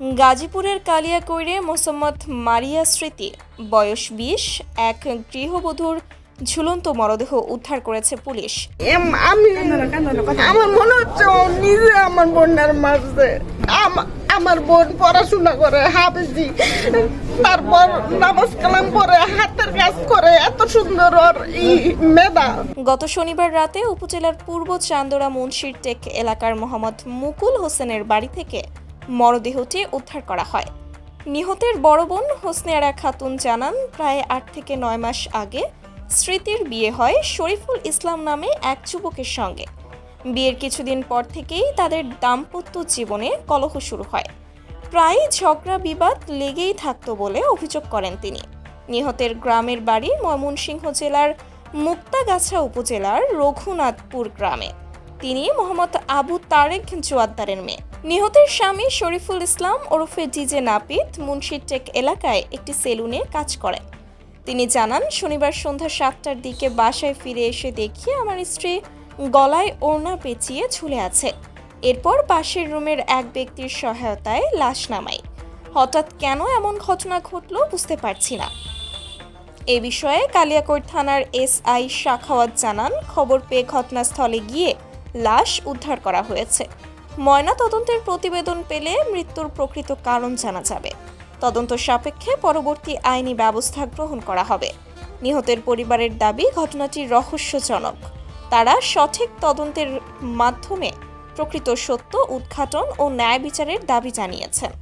গাজীপুরের কালিয়াকৈরে মোসাম্মদ মারিয়া স্মৃতি বয়স বিশ এক গৃহবধূর ঝুলন্ত মরদেহ উদ্ধার করেছে পুলিশ। আমি আমার মনে হচ্ছে ও নিজে আমার বোনের মারছে আমার বোন পড়াশোনা করে হাফেজি। তারপর নামাজ কালাম পরে হাতের কাজ করে এত সুন্দর ওর মেধা। গত শনিবার রাতে উপজেলার পূর্ব চান্দোরা মুন্সির টেক এলাকার মোহাম্মদ মুকুল হোসেনের বাড়ি থেকে মরদেহটি উদ্ধার করা হয়। নিহতের বড় বোন হোসনেয়ারা খাতুন জানান, প্রায় আট থেকে নয় মাস আগে স্মৃতির বিয়ে হয় শরীফুল ইসলাম নামে এক যুবকের সঙ্গে। বিয়ের কিছুদিন পর থেকেই তাদের দাম্পত্য জীবনে কলহ শুরু হয়। প্রায় ঝগড়া বিবাদ লেগেই থাকত বলে অভিযোগ করেন তিনি। নিহতের গ্রামের বাড়ি ময়মনসিংহ জেলার মুক্তাগাছা উপজেলার রঘুনাথপুর গ্রামে। তিনি মোহাম্মদ আবু তারেক জোয়াদ্দারের মেয়ে। নিহতের স্বামী শরীফুল ইসলাম ওরফে ডিজে নাপিত মুন্সিরটেক এলাকায় একটি সেলুনে কাজ করেন। তিনি জানান, শনিবার সন্ধ্যা সাতটার দিকে বাসায় ফিরে এসে দেখি আমার স্ত্রী গলায় ওড়না পেঁচিয়ে ঝুলে আছে। এরপর পাশের রুমের এক ব্যক্তির সহায়তায় লাশ নামাই। হঠাৎ কেন এমন ঘটনা ঘটল বুঝতে পারছি না। এ বিষয়ে কালিয়াকৈর থানার এসআই শাখাওয়াত জানান, খবর পেয়ে ঘটনাস্থলে গিয়ে লাশ উদ্ধার করা হয়েছে। ময়না তদন্তের প্রতিবেদন পেলে মৃত্যুর প্রকৃত কারণ জানা যাবে। তদন্ত সাপেক্ষে পরবর্তী আইনি ব্যবস্থা গ্রহণ করা হবে। নিহতের পরিবারের দাবি, ঘটনাটি রহস্যজনক। তারা সঠিক তদন্তের মাধ্যমে প্রকৃত সত্য, উদ্ঘাটন ও ন্যায় বিচারের দাবি জানিয়েছেন।